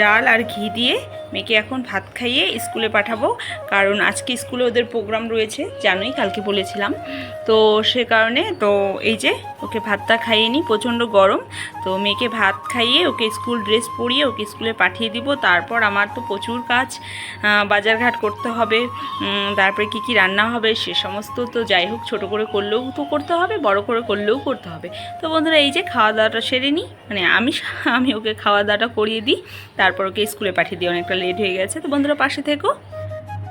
ডাল আর ঘি দিয়ে মেয়েকে এখন ভাত খাইয়ে স্কুলে পাঠাবো। কারণ আজকে স্কুলে ওদের প্রোগ্রাম রয়েছে, জানোই, কালকে বলেছিলাম। তো সে কারণে, তো এই যে ওকে ভাতটা খাইয়ে নিই, প্রচণ্ড গরম। তো মেয়েকে ভাত খাইয়ে ওকে স্কুল ড্রেস পরিয়ে ওকে স্কুলে পাঠিয়ে দিব। তারপর আমার তো প্রচুর কাজ বাজারঘাট করতে হবে তারপরে কি কি রান্না হবে, সে সমস্ত তো যাই হোক, ছোটো করে করলেও তো করতে হবে, বড় করে করলেও করতে হবে। তো বন্ধুরা, এই যে খাওয়া দাওয়াটা সেরে নিই মানে আমি আমি ওকে খাওয়া দাওয়াটা করিয়ে দিই, তারপর ওকে স্কুলে পাঠিয়ে দিই অনেকটা লেট হয়ে গেছে। তো বন্ধুরা, পাশে থেকো।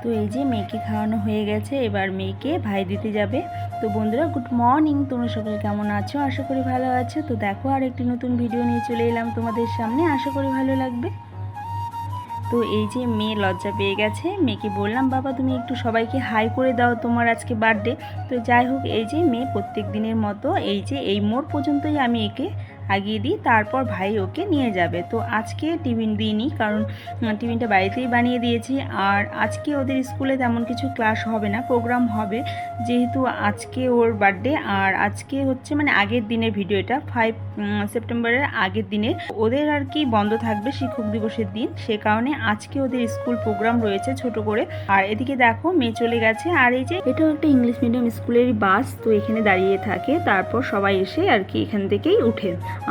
তো এই যে মেয়েকে খাওয়ানো হয়ে গেছে, এবার মেয়েকে ভাই দিতে যাবে। তো বন্ধুরা গুড মর্নিং তোমরা সকলে কেমন আছো? আশা করি ভালো আছো। তো দেখো আর একটি নতুন ভিডিও নিয়ে চলে এলাম তোমাদের সামনে। আশা করি ভালো লাগবে। তো এই যে মেয়ে লজ্জা পেয়ে গেছে। মেয়েকে বললাম, বাবা, তুমি একটু সবাইকে হাই করে দাও তোমার আজকে বার্থডে তো যাই হোক, এই যে মেয়ে প্রত্যেক দিনের মতো, এই যে এই মোড় পর্যন্তই আমি একে আগিয়ে দিই, তারপর ভাই ওকে নিয়ে যাবে। তো আজকে টিফিন দিইনি, কারণ টিফিনটা বাড়িতেই বানিয়ে দিয়েছি। আর আজকে ওদের স্কুলে তেমন কিছু ক্লাস হবে না, প্রোগ্রাম হবে। যেহেতু আজকে ওর বার্থডে, আর আজকে হচ্ছে মানে আগের দিনের ভিডিও এটা, ফাইভ সেপ্টেম্বরের আগের দিনে ওদের আর কি বন্ধ থাকবে শিক্ষক দিবসের দিন, সে কারণে আজকে ওদের স্কুল প্রোগ্রাম রয়েছে ছোট করে। আর এদিকে দেখো, মেয়ে চলে গেছে। আর এই যে, এটাও একটা ইংলিশ মিডিয়াম স্কুলেরই বাস, তো এখানে দাঁড়িয়ে থাকে। তারপর সবাই এসে আর কি এখান থেকেই উঠে।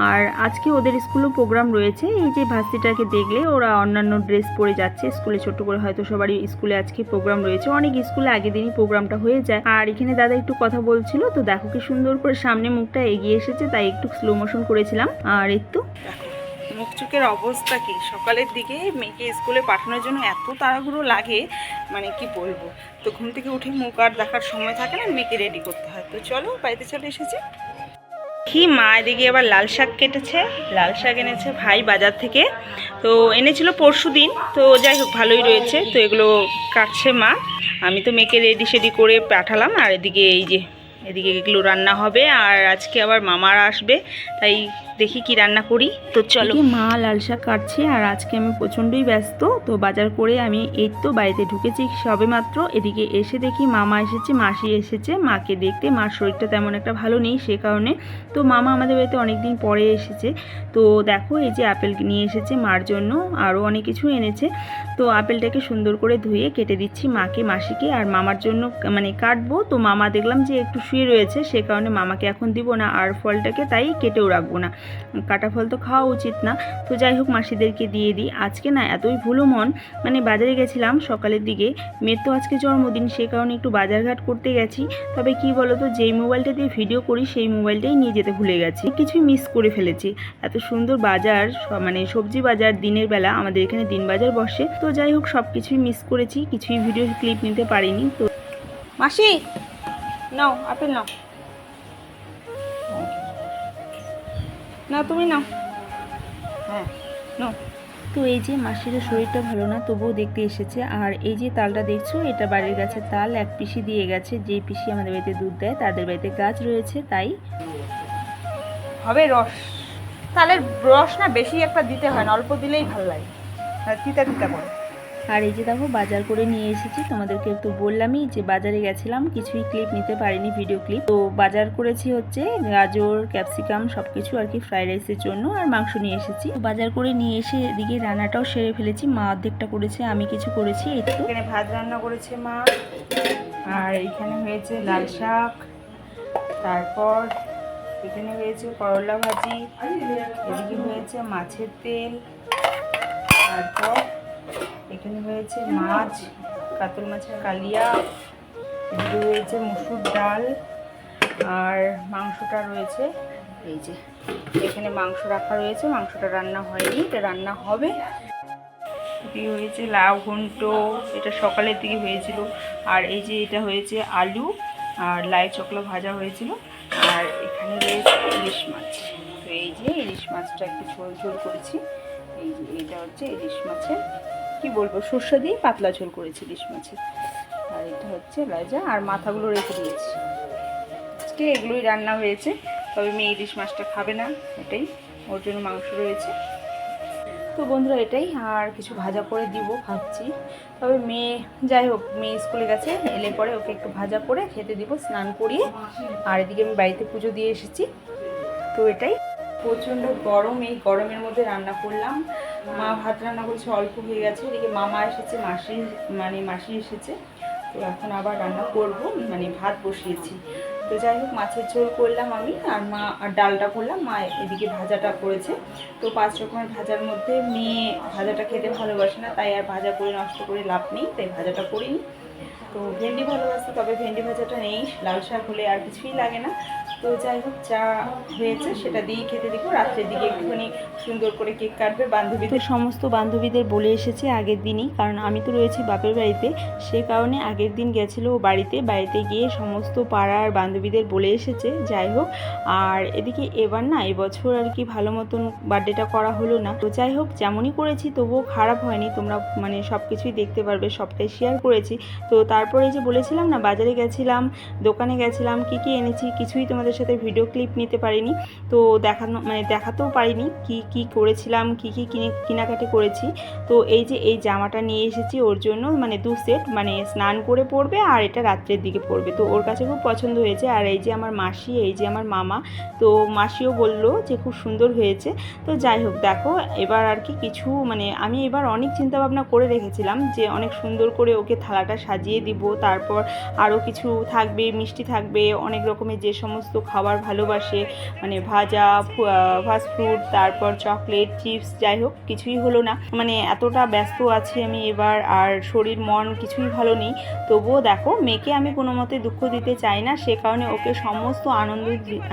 আর আজকে ওদের স্কুলেও প্রোগ্রাম রয়েছে। এই যে ভাস্তিটাকে দেখলে ওরা অন্যান্য ড্রেস পরে যাচ্ছে। স্কুলে ছোট করে হয়তো সবারই স্কুলে আজকে প্রোগ্রাম রয়েছে। অনেক স্কুলে আগের দিনই প্রোগ্রামটা হয়ে যায়। আর এখানে দাদা একটু কথা বলছিল, তো দেখো কি সুন্দর করে সামনে মুখটা এগিয়ে এসেছে, তাই একটু স্লো মোশন করেছিলাম। আর একটু মুখ চোখের অবস্থা কি? সকালের দিকে মেয়েকে স্কুলে পাঠানোর জন্য এত তাড়াহুড়ো লাগে মানে কি বলব? তো ঘুম থেকে উঠে মুখ আর দেখার সময় থাকে না, মেয়েকে রেডি করতে হয়। তো চলো, বাড়িতে চলে এসেছি। কি মা, এদিকে আবার লাল শাক কেটেছে, লাল শাক এনেছে ভাই বাজার থেকে। তো এনেছিল পরশু দিন তো যাই হোক ভালোই রয়েছে, তো এগুলো কাটছে মা। আমি তো মেয়েকে রেডি সেডি করে পাঠালাম, আর এদিকে এই যে, এদিকে এগুলো রান্না হবে, আর আজকে আবার মামারা আসবে, তাই দেখি কি রান্না করি। তো চলো। মা লাল শাক কাটছে আর আজকে আমি প্রচণ্ডই ব্যস্ত তো বাজার করে আমি এই তো বাড়িতে ঢুকেছি সবে মাত্র এদিকে এসে দেখি মামা এসেছে মাসি এসেছে। মাকে দেখতে মার শরীরটা তেমন একটা ভালো নেই সে কারণে। তো মামা আমাদের বাড়িতে অনেক দিন পরে এসেছে। তো দেখো এই যে আপেল নিয়ে এসেছে মার জন্য আরও অনেক কিছু এনেছে। তো আপেলটাকে সুন্দর করে ধুয়ে কেটে দিচ্ছি মাকে মাসিকে আর মামার জন্য মানে কাটবো। তো মামা দেখলাম যে একটু শুয়ে রয়েছে সে কারণে মামাকে এখন দিব না আর ফলটাকে তাই কেটেও রাখব না। কাটা ফল তো খাওয়া উচিত না। তো যাই হোক, মাসিদেরকে দিয়ে দিই। আজকে না এতই ভুলো মন মানে বাজারে গেছিলাম সকালের দিকে। মেয়ের তো আজকে জন্মদিন, সে কারণে একটু বাজারঘাট করতে গেছি। তবে কি বলো তো যেই মোবাইলটা দিয়ে ভিডিও করি, সেই মোবাইলটাই নিয়ে যেতে ভুলে গেছি। কিছুই মিস করে ফেলেছি। এত সুন্দর বাজার মানে সবজি বাজার, দিনের বেলা আমাদের এখানে দিন বাজার বসে। তো যাই হোক সব কিছুই মিস করেছি। কিছুই ভিডিও ক্লিপ নিতে পারিনি। তো মাসি, নাও, আপেল নাও। না তুমি নাও। হ্যাঁ। নাও। তো এই যে মাসির শরীরটা ভালো না তবুও দেখতে এসেছে। আর এই যে তালটা দেখছ এটা বাড়ির গাছের তাল এক পিসি দিয়ে গেছে। যে পিসি আমাদের বাড়িতে দুধ দেয় তাদের বাড়িতে গাছ রয়েছে তাই হবে রস। তালের রস না বেশি একটা দিতে হয় না অল্প দিলেই ভালো লাগে। তিতা তিতা করে। আর এই যে দেখো, বাজার করে নিয়ে এসেছি। তোমাদেরকে তো বললামই যে বাজারে গেছিলাম, কিছুই ক্লিপ নিতে পারিনি ভিডিও ক্লিপ তো বাজার করেছি হচ্ছে গাজর ক্যাপসিকাম সব কিছু আর কি ফ্রাইড রাইসের জন্য আর মাংস নিয়ে এসেছি। বাজার করে নিয়ে এসে এদিকে রান্নাটাও সেরে ফেলেছি। মা অর্ধেকটা করেছে, আমি কিছু করেছি একটু এখানে ভাত রান্না করেছে মা। আর এখানে হয়েছে লাল শাক। তারপর এখানে হয়েছে করলা ভাজি। এদিকে হয়েছে মাছের তেল। তারপর এখানে হয়েছে মাছ, কাতল মাছের কালিয়া রয়েছে মুসুর ডাল, আর মাংসটা রয়েছে, এই যে, এখানে মাংস রাখা রয়েছে, মাংসটা রান্না হয়নি, এটা রান্না হবে। এটি হয়েছে লাউ ঘন্ট, এটা সকালের দিকে হয়েছিল, আর এই যে এটা হয়েছে আলু, আর লাই চকলা ভাজা হয়েছিল, আর এখানে রয়েছে ইলিশ মাছ। তো এই যে ইলিশ মাছটা একটু ঝোল ঝোল করেছি, এই যে এটা হচ্ছে ইলিশ মাছের কি বলব, সর্ষে দিয়ে পাতলা ঝোল করেছি ইলিশ মাছের আর এটা হচ্ছে লাইজা আর মাথাগুলো রেখে দিয়েছি। আজকে এগুলোই রান্না হয়েছে, তবে মেয়ে ইলিশ মাছটা খাবে না, এটাই। ওর জন্য মাংস রয়েছে। তো বন্ধুরা, এটাই। আর কিছু ভাজা করে দিব, ভাবছি। তবে মেয়ে, যাই হোক, মেয়ে স্কুলে গেছে, এলে পরে ওকে একটু ভাজা করে খেতে দিব, স্নান করিয়ে। আর এদিকে আমি বাড়িতে পুজো দিয়ে এসেছি। তো এটাই। প্রচণ্ড গরম, এই গরমের মধ্যে রান্না করলাম। মা ভাত রান্না করেছে, অল্প হয়ে গেছে। এদিকে মামা এসেছে, মাসি মানে মাসি এসেছে। তো এখন আবার রান্না করব মানে ভাত বসিয়েছি। তো যাই হোক, মাছের ঝোল করলাম আমি, আর মা, আর ডালটা করলাম। মা এদিকে ভাজাটা করেছে। তো পাঁচ রকমের ভাজার মধ্যে মেয়ে ভাজাটা খেতে ভালোবাসে না, তাই আর ভাজা করে নষ্ট করে লাভ নেই, তাই ভাজাটা করিনি। তো ভেন্ডি ভালোবাসি, তবে ভেন্ডি ভাজাটা নেই। লাল শাক হলে আর কিছুই লাগে না। তো যাই হোক, যা হয়েছে সেটা দিয়েই খেতে দিব রাত্রের দিকে একটুখানি সুন্দর করে কেক কাটবে বান্ধবীদের। সমস্ত বান্ধবীদের বলে এসেছে আগের দিনই, কারণ আমি তো রয়েছি বাপের বাড়িতে। সে কারণে আগের দিন গেছিল বাড়িতে। বাড়িতে গিয়ে সমস্ত পাড়ার বান্ধবীদের বলে এসেছে, যাই হোক। আর এদিকে এবার না, এবছর আর কি ভালো মতন বার্থডেটা করা হলো না। তো যাই হোক, যেমনই করেছি, তবুও খারাপ হয়নি। তোমরা মানে সব কিছুই দেখতে পারবে, সবটাই শেয়ার করেছি। তো তারপরে যে বলেছিলাম না, বাজারে গেছিলাম, দোকানে গেছিলাম, কি কি এনেছি, কিছুই তোমাদের সাথে ভিডিও ক্লিপ নিতে পারিনি। তো দেখানো মানে দেখাতেও পারিনি কি কি করেছিলাম, কি কি কিনে, কেনাকাটি করেছি। তো এই যে এই জামাটা নিয়ে এসেছি, ওর জন্য মানে দু সেট মানে স্নান করে পরবে আর এটা রাত্রের দিকে পরবে। তো ওর কাছে খুব পছন্দ হয়েছে। আর এই যে আমার মাসি, এই যে আমার মামা, তো মাসিও বলল যে খুব সুন্দর হয়েছে। তো যাই হোক, দেখো, এবার আর কি কিছু মানে আমি এবার অনেক চিন্তা ভাবনা করে রেখেছিলাম যে অনেক সুন্দর করে ওকে থালাটা সাজিয়ে দিব। তারপর আরও কিছু থাকবে, মিষ্টি থাকবে, অনেক রকমের যে সমস্ত খাবার ভালোবাসে মানে ভাজা ফাস্ট ফুড তারপর চকলেট চিপস যাই হোক, কিছুই হলো না। মানে এতটা ব্যস্ত আছি আমি এবার, আর শরীর, মন কিছুই ভালো নেই। তবুও দেখো, মেয়েকে আমি কোনো মতে দুঃখ দিতে চাই না, সে কারণে ওকে সমস্ত আনন্দ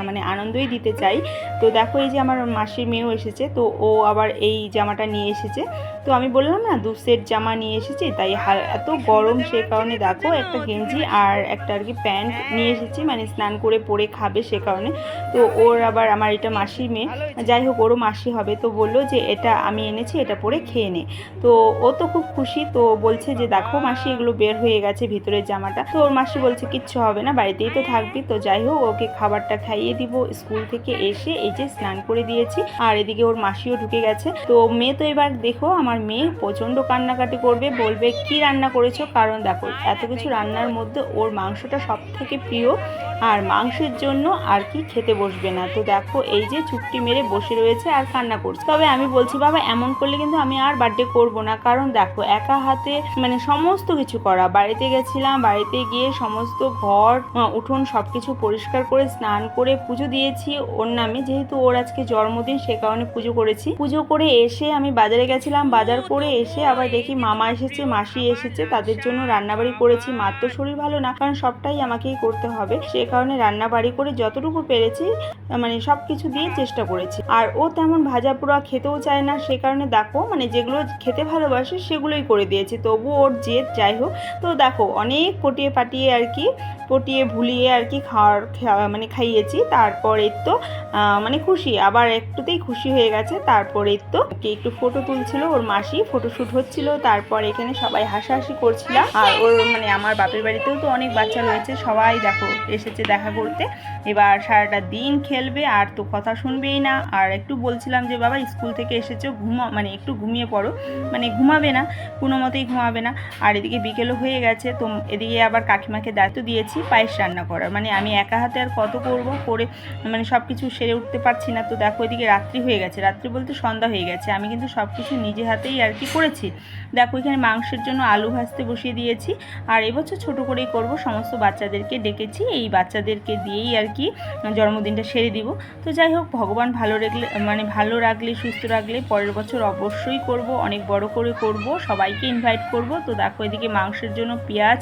মানে আনন্দই দিতে চাই। তো দেখো, এই যে আমার মাসির মেয়েও এসেছে, তো ও আবার এই জামাটা নিয়ে এসেছে। তো আমি বললাম না, দু সেট জামা নিয়ে এসেছি, তাই এত গরম, সে কারণে দেখো একটা গেঞ্জি আর একটা আর কি প্যান্ট নিয়ে এসেছি মানে স্নান করে পরে খাবে। সে কারণে। তো ওর আবার আমার এটা মাসির মেয়ে। যাই হোক, ওরও মাসি হবে। তো বলল যে, এটা আমি এনেছি, এটা পরে খেয়ে নে। তো ও তো খুব খুশি। তো বলছে যে, দেখো মাসি, এগুলো বের হয়ে গেছে ভিতরের জামাটা। তো ওর মাসি বলছে, কিচ্ছু হবে না, বাড়িতেই তো থাকবি। তো যাই হোক, ওকে খাবারটা খাইয়ে দিব। স্কুল থেকে এসে এই যে স্নান করে দিয়েছি। আর এদিকে ওর মাসিও ঢুকে গেছে। তো মেয়ে তো এবার দেখো, আমার মেয়ে প্রচণ্ড কান্নাকাটি করবে, বলবে, কি রান্না করেছ? কারণ দেখো, এত কিছু রান্নার মধ্যে ওর মাংসটা সব থেকে প্রিয়। আর মাংসের জন্য আর কি খেতে বসবে না। তো দেখো, এই যে চুপটি মেরে বসে রয়েছে আর কান্না করছে। তবে আমি বলছি, বাবা, এমন করলে কিন্তু আমি আর বার্থডে করব না। কারণ দেখো, একা হাতে মানে সমস্ত কিছু করা। বাড়িতে গেছিলাম, বাড়িতে গিয়ে সমস্ত ঘর উঠোন সব কিছু পরিষ্কার করে, স্নান করে পুজো দিয়েছি ওর নামে। যেহেতু ওর আজকে জন্মদিন, সে কারণে পুজো করেছি। পুজো করে এসে আমি বাজারে গেছিলাম। বাজার করে এসে আবার দেখি মামা এসেছে, মাসি এসেছে। তাদের জন্য রান্নাবাড়ি করেছি। মার তো শরীর ভালো না, কারণ সবটাই আমাকেই করতে হবে। সে কারণে রান্নাবাড়ি করে যতটুকু পেরেছি মানে সব কিছু দিয়ে চেষ্টা করেছি। আর ও তেমন ভাজা পোড়া খেতেও চায় না, সে কারণে দেখো মানে যেগুলো খেতে ভালোবাসে সেগুলোই করে দিয়েছি। তবু ওর জেদ যাই হোক, তো দেখো, অনেক পটিয়ে পাটিয়ে আর কি, পটিয়ে ভুলিয়ে আর কি খাওয়ার খাওয়া- মানে খাইয়েছি। তারপর তো মানে খুশি, আবার একটুতেই খুশি হয়ে গেছে। তারপর তো একটু ফটো তুলছিল, ওর মাসি ফটোশ্যুট হচ্ছিল, তারপর এখানে সবাই হাসাহাসি করছিলাম। আর ওর মানে আমার বাপের বাড়িতেও তো অনেক বাচ্চা রয়েছে, সবাই দেখো, এসেছে দেখা করতে। এবার সারাটা দিন খেলবে, আর তো কথা শুনবেই না। আর একটু বলছিলাম যে, বাবা, স্কুল থেকে এসেছ, ঘুমা মানে একটু ঘুমিয়ে পড়ো। মানে ঘুমাবে না, কোনো মতেই ঘুমাবে না। আর এদিকে বিকেলও হয়ে গেছে, তো এদিকে আবার কাকিমাকে দায়িত্ব দিয়েছি, পায়েস রান্না করার। মানে আমি একা হাতে আর কত করব, করে মানে সব কিছু সেরে উঠতে পারছি না। তো দেখো, এদিকে রাত্রি হয়ে গেছে। রাত্রি বলতে সন্ধ্যা হয়ে গেছে। আমি কিন্তু সব কিছু নিজে হাতেই আর কি করেছি। দেখো, এখানে মাংসের জন্য আলু ভাজতে বসিয়ে দিয়েছি। আর এবছর ছোট করেই করব, সমস্ত বাচ্চাদেরকে ডেকেছি। এই বাচ্চাদেরকে দিয়েই আর কি জন্মদিনটা সেরে দিব। তো যাই হোক ভগবান ভালো রাখলে মানে ভালো রাখলে সুস্থ রাখলে পরের বছর অবশ্যই করব অনেক বড় করে করব সবাইকে ইনভাইট করব। তো দেখো এদিকে মাংসের জন্য পেঁয়াজ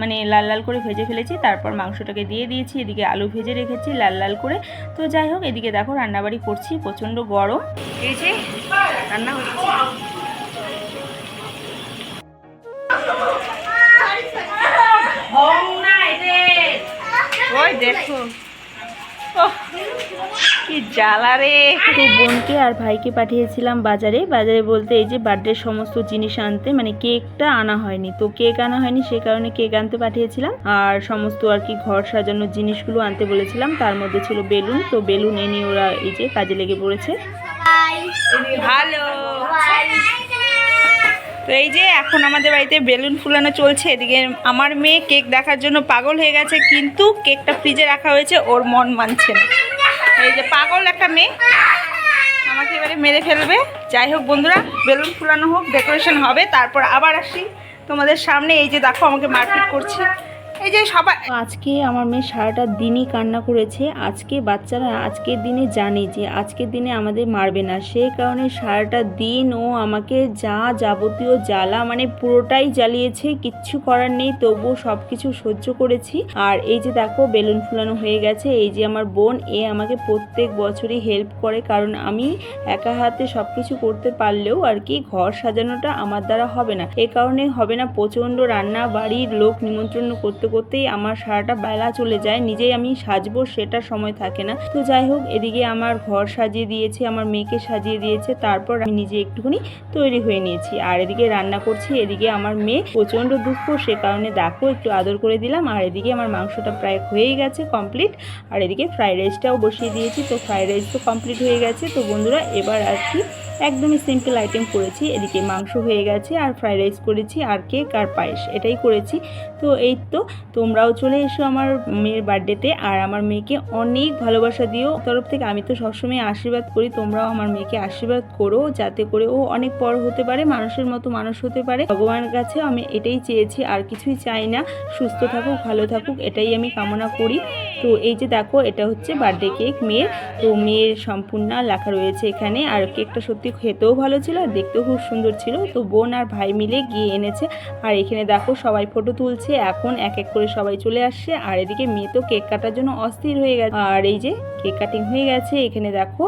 মানে লাল লাল করে ভেজে ফেলেছি তারপর মাংসটাকে দিয়ে দিয়েছি এদিকে আলু ভেজে রেখেছি লাল লাল করে। তো যাই হোক এদিকে দেখো রান্নাবাড়ি করছি প্রচণ্ড গরম। এই যে রান্না হচ্ছে। জ্বালা রে। তো বোনকে আর ভাইকে পাঠিয়েছিলাম বাজারে। বাজারে বলতে এই যে বার্থডের সমস্ত জিনিস আনতে মানে কেকটা আনা হয়নি। তো কেক আনা হয়নি সে কারণে কেক আনতে পাঠিয়েছিলাম। আর সমস্ত আর কি ঘর সাজানোর জিনিসগুলো আনতে বলেছিলাম। তার মধ্যে ছিল বেলুন। তো বেলুন এনে ওরা এই যে কাজে লেগে পড়েছে। ভালো। তো এই যে এখন আমাদের বাড়িতে বেলুন ফুলানো চলছে। এদিকে আমার মেয়ে কেক দেখার জন্য পাগল হয়ে গেছে কিন্তু কেকটা ফ্রিজে রাখা হয়েছে ওর মন মানছে না। এই যে পাগল একটা মেয়ে। আমাকে এবারে মেরে ফেলবে। যাই হোক বন্ধুরা, বেলুন ফুলানো হোক ডেকোরেশন হবে। তারপর আবার আসি তোমাদের সামনে। এই যে দেখো, আমাকে মারপিট করছে। এই যে সবাই আজকে আমার মেয়ে সারাটা দিনই কান্না করেছে। আজকে বাচ্চারা আজকের দিনে জানে যে আজকের দিনে আমাদের মারবে না। সেই কারণে সারাটা দিন ও আমাকে যা যাবতীয় জ্বালা মানে পুরোটাই জ্বালিয়েছে, কিচ্ছু করার নেই, তবুও সব কিছু সহ্য করেছি। আর এই যে দেখো, বেলুন ফুলানো হয়ে গেছে। এই যে আমার বোন, এ আমাকে প্রত্যেক বছরই হেল্প করে, কারণ আমি একা হাতে সব কিছু করতে পারলেও আর কি ঘর সাজানোটা আমার দ্বারা হবে না। এ কারণে হবে না, প্রচণ্ড রান্না বাড়ির লোক নিমন্ত্রণ করতে করতেই আমার সারাটা বেলা চলে যায়, নিজেই আমি সাজবো, সেটা সময় থাকে না। তো যাই হোক, এদিকে আমার ঘর সাজিয়ে দিয়েছে, আমার মেয়েকে সাজিয়ে দিয়েছে, তারপর আমি নিজে একটুখানি তৈরি হয়ে নিয়েছি। আর এদিকে রান্না করছি, এদিকে আমার মেয়ে প্রচণ্ড দুঃখ, সে কারণে দেখো একটু আদর করে দিলাম। আর এদিকে আমার মাংসটা প্রায় হয়েই গেছে কমপ্লিট আর এদিকে ফ্রাইড রাইসটাও বসিয়ে দিয়েছি, তো ফ্রাইড রাইস তো কমপ্লিট হয়ে গেছে। তো বন্ধুরা, এবার আর কি একদমই সিম্পল আইটেম করেছি। এদিকে মাংস হয়ে গেছে, আর ফ্রাইড রাইস করেছি, আর কেক আর পায়েস, এটাই করেছি। তো এই তো তোমরাও চলে এসো আমার মেয়ের বার্থডেতে, আর আমার মেয়েকে অনেক ভালোবাসা দিও। তরফ থেকে আমি তো সবসময় আশীর্বাদ করি, তোমরাও আমার মেয়েকে আশীর্বাদ করো, যাতে করে ও অনেক বড় হতে পারে, মানুষের মতো মানুষ হতে পারে। ভগবানের কাছে আমি এটাই চেয়েছি, আর কিছুই চাই না। সুস্থ থাকুক, ভালো থাকুক, এটাই আমি কামনা করি। তো এই যে দেখো, এটা হচ্ছে বার্থডে কেক মেয়ের। তো মেয়ের সম্পূর্ণ লেখা রয়েছে এখানে। আর কেকটা সত্যি খেতেও ভালো ছিল আর দেখতেও খুব সুন্দর ছিল। তো বোন আর ভাই মিলে গিয়ে এনেছে। আর এখানে দেখো, সবাই ফটো তুলছে। এখন এক এক করে সবাই চলে আসছে। আর এদিকে মেয়ে তো কেক কাটার জন্য অস্থির হয়ে গেছে। আর এই যে কেক কাটিং হয়ে গেছে। এখানে দেখো,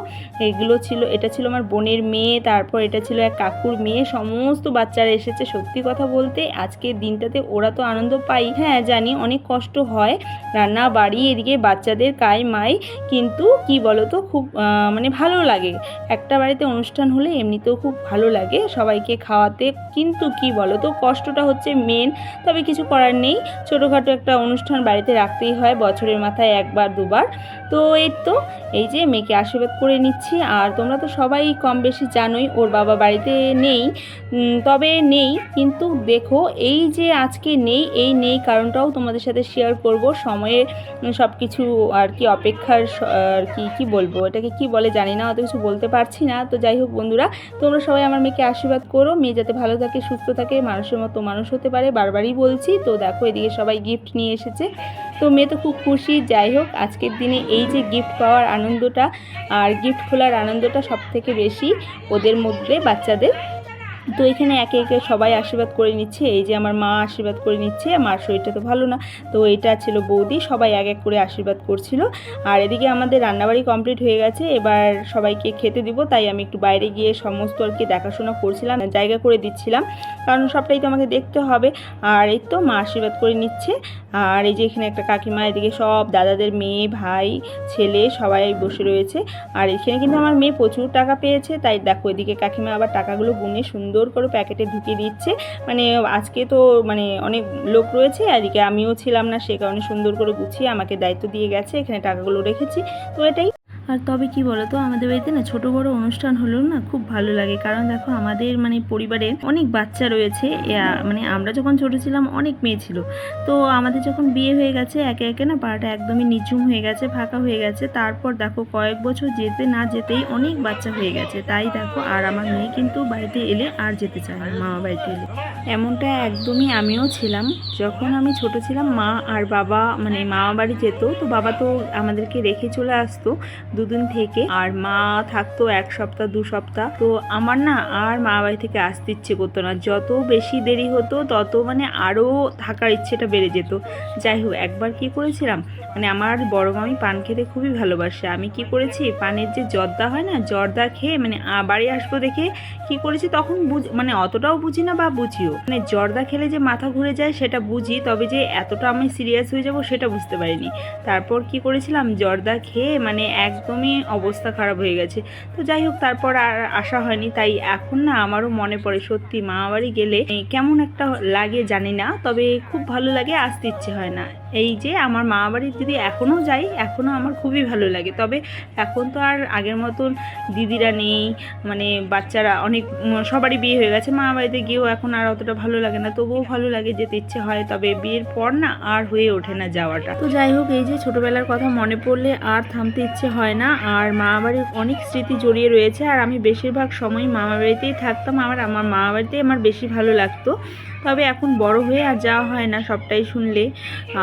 এগুলো ছিল, এটা ছিল আমার বোনের মেয়ে, তারপর এটা ছিল এক কাকুর মেয়ে। সমস্ত বাচ্চারা এসেছে সত্যি কথা বলতে। আজকের দিনটাতে ওরা তো আনন্দ পাই হ্যাঁ জানি, অনেক কষ্ট হয়। রান্না বাড়ি, এদিকে বাচ্চাদের কায় মাই। কিন্তু কি বলো তো খুব মানে ভালো লাগে। একটা বাড়িতে অনুষ্ঠান হলে এমনিতেও খুব ভালো লাগে সবাইকে খাওয়াতে। কিন্তু কি বলো তো কষ্টটা হচ্ছে মেন তবে কিছু করার নেই। ছোটোখাটো একটা অনুষ্ঠান বাড়িতে রাখতেই হয়, বছরের মাথায় একবার, দুবার। তো এই তো এই যে মেয়েকে আশীর্বাদ করে নিচ্ছি। আর তোমরা তো সবাই কম বেশি জানোই, ওর বাবা বাড়িতে নেই। তবে নেই, কিন্তু দেখো, এই যে আজকে নেই, এই নেই কারণটাও তোমাদের সাথে শেয়ার করব। সময়ের সব কিছু আর কি অপেক্ষার আর কি, কী বলব? এটাকে কি বলে জানি না, অত কিছু বলতে পারছি না। তো যাই হোক বন্ধুরা, তোমরা সবাই আমার মেয়েকে আশীর্বাদ করো। মেয়ে যাতে ভালো থাকে, সুস্থ থাকে, মানুষের মতো মানুষ হতে পারে, বারবারই বলছি। তো দেখো, এদিকে সবাই গিফট নিয়ে এসেছে। তো মেয়ে তো খুব খুশি। যাই হোক, আজকের দিনে এই যে গিফট পাওয়ার আনন্দটা আর গিফট খোলার আনন্দটা সব থেকে বেশি ওদের মধ্যে বাচ্চাদের তো এখানে একে একে সবাই আশীর্বাদ করে নিচ্ছে। এই যে আমার মা আশীর্বাদ করে নিচ্ছে, মার শরীরটা তো ভালো না। তো এটা ছিল বৌদি, সবাই এক এক করে আশীর্বাদ করছিল। আর এদিকে আমাদের রান্নাবাড়ি কমপ্লিট হয়ে গেছে। এবার সবাইকে খেতে দিব, তাই আমি একটু বাইরে গিয়ে সমস্ত আর কি দেখাশোনা করছিলাম, জায়গা করে দিচ্ছিলাম। কারণ সবটাই তো আমাকে দেখতে হবে। আর এই তো মা আশীর্বাদ করে নিচ্ছে। আর এই যে এখানে একটা কাকিমা, এদিকে সব দাদাদের মেয়ে, ভাই, ছেলে সবাই বসে রয়েছে। আর এখানে কিন্তু আমার মেয়ে প্রচুর টাকা পেয়েছে। তাই দেখো এদিকে কাকিমা আবার টাকাগুলো গুনে সুন্দর করে প্যাকেটে ঢুকিয়ে দিচ্ছে। মানে আজকে তো মানে অনেক লোক রয়েছে, এদিকে আমিও ছিলাম না, সে কারণে সুন্দর করে গুছিয়ে আমাকে দায়িত্ব দিয়ে গেছে, এখানে টাকাগুলো রেখেছি। তো এটাই আর তবে কি বলো তো আমাদের বাড়িতে না ছোট বড় অনুষ্ঠান হলেও না খুব ভালো লাগে। কারণ দেখো, আমাদের মানে পরিবারে অনেক বাচ্চা রয়েছে। মানে আমরা যখন ছোট ছিলাম, অনেক মেয়ে ছিল। তো আমাদের যখন বিয়ে হয়ে গেছে, একে একে না পাড়াটা একদমই নিচুম হয়ে গেছে, ফাঁকা হয়ে গেছে। তারপর দেখো, কয়েক বছর যেতে না যেতেই অনেক বাচ্চা হয়ে গেছে। তাই দেখো, আর আমার মেয়ে কিন্তু বাড়িতে এলে আর যেতে চায় না, মামা বাড়িতে এলে। এমনটা একদমই আমিও ছিলাম। যখন আমি ছোট ছিলাম, মা আর বাবা মানে মামা বাড়ি যেত, তো বাবা তো আমাদেরকে রেখে চলে আসতো। দুদিন থেকে আর মা থাকতো এক সপ্তাহ, দু সপ্তাহ। তো আমার না আর মা বাড়ি থেকে আসতে ইচ্ছে করতো না। যত বেশি দেরি হতো, তত মানে আরও থাকার ইচ্ছেটা বেড়ে যেত। যাই হোক, একবার কি করেছিলাম? মানে আমার বড় মামি পান খেতে খুবই ভালোবাসে। আমি কি করেছি? পানের যে জর্দা হয় না, জর্দা খেয়ে মানে বাড়ি আসব দেখে কি করেছি তখন বুঝ মানে অতটাও বুঝি না বা বুঝিও। মানে জর্দা খেলে যে মাথা ঘুরে যায় সেটা বুঝি, তবে যে এতটা আমি সিরিয়াস হয়ে যাব সেটা বুঝতে পারিনি। তারপর কি করেছিলাম? জর্দা খেয়ে মানে একদমই অবস্থা খারাপ হয়ে গেছে। তো যাই হোক, তারপর আর আসা হয়নি। তাই এখন না আমারও মনে পড়ে, সত্যি মা বাড়ি গেলে কেমন একটা লাগে জানি না, তবে খুব ভালো লাগে, আসতে ইচ্ছে হয় না। এই যে আমার মা বাড়ির যদি এখনও যাই, এখনও আমার খুবই ভালো লাগে। তবে এখন তো আর আগের মতন দিদিরা নেই মানে বাচ্চারা অনেক সবারই বিয়ে হয়ে গেছে। মা বাড়িতে গিয়েও এখন আর অতটা ভালো লাগে না, তবুও ভালো লাগে যেতে ইচ্ছে হয়, তবে বিয়ের পর না আর হয়ে ওঠে না যাওয়াটা। তো যাই হোক, এই যে ছোটোবেলার কথা মনে পড়লে আর থামতে ইচ্ছে হয় না, আর মা বাড়ির অনেক স্মৃতি জড়িয়ে রয়েছে, আর আমি বেশিরভাগ সময় মামা বাড়িতেই থাকতাম। আমার আমার মামা বাড়িতেই আমার বেশি ভালো লাগতো। তবে এখন বড় হয়ে আর যাওয়া হয় না সবটাই শুনলে।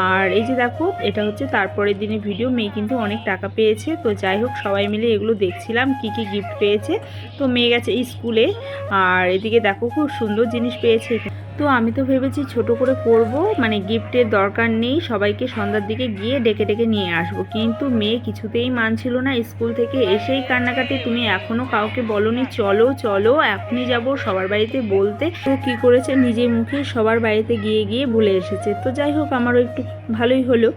আর এই যে দেখো, এটা হচ্ছে তারপরের দিনে ভিডিও মেয়ে কিন্তু অনেক টাকা পেয়েছে। তো যাই হোক, সবাই মিলে এগুলো দেখছিলাম, কি কি গিফট পেয়েছে। তো মেয়ে গেছে স্কুলে, আর এদিকে দেখো খুব সুন্দর জিনিস পেয়েছে এখানে। তো আমি তো ভেবেছি ছোট করে করব মানে গিফটের দরকার নেই, সবাইকে সন্ধ্যার দিকে গিয়ে ডেকে ডেকে নিয়ে আসব। কিন্তু মেয়ে কিছুতেই মানছিল না, স্কুল থেকে এসেই কান্নাকাটি, তুমি এখনও কাউকে বলনি, চলো চলো, এখনই যাব সবার বাড়িতে বলতে। তো কি করেছে, নিজের মুখে সবার বাড়িতে গিয়ে গিয়ে বলে এসেছে। তো যাই হোক, আমারও একটু ভালোই হলো।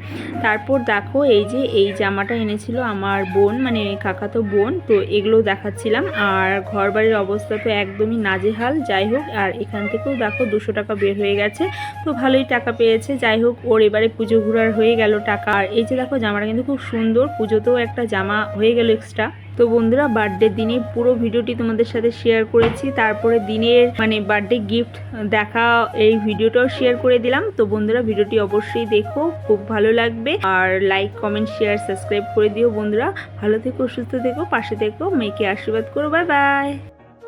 তারপর দেখো, এই যে এই জামাটা এনেছিল আমার বোন মানে কাকাতো বোন, তো এগুলো দেখাচ্ছিলাম। আর ঘর বাড়ির অবস্থা তো একদমই নাজেহাল। যাই হোক, আর এখান থেকেও দেখো দুশো টাকা বের হয়ে গেছে। তো ভালোই টাকা পেয়েছে। যাই হোক, ওর এবারে পুজো ঘুরার হয়ে গেল টাকা। আর এই যে দেখো, জামাটা কিন্তু খুব সুন্দর। পুজোতেও একটা জামা হয়ে গেল এক্সট্রা তো বন্ধুরা বার্থডের দিনে পুরো ভিডিওটি তোমাদের সাথে শেয়ার করেছি। তারপরে দিনের মানে বার্থডে গিফট দেখা, এই ভিডিওটাও শেয়ার করে দিলাম। তো বন্ধুরা, ভিডিওটি অবশ্যই দেখো। খুব ভালো লাগবে। আর লাইক কমেন্ট শেয়ার সাবস্ক্রাইব করে দিও বন্ধুরা। ভালো থেকো, সুস্থ থেকো, পাশে থেকো। মেয়েকে আশীর্বাদ করো। Bye bye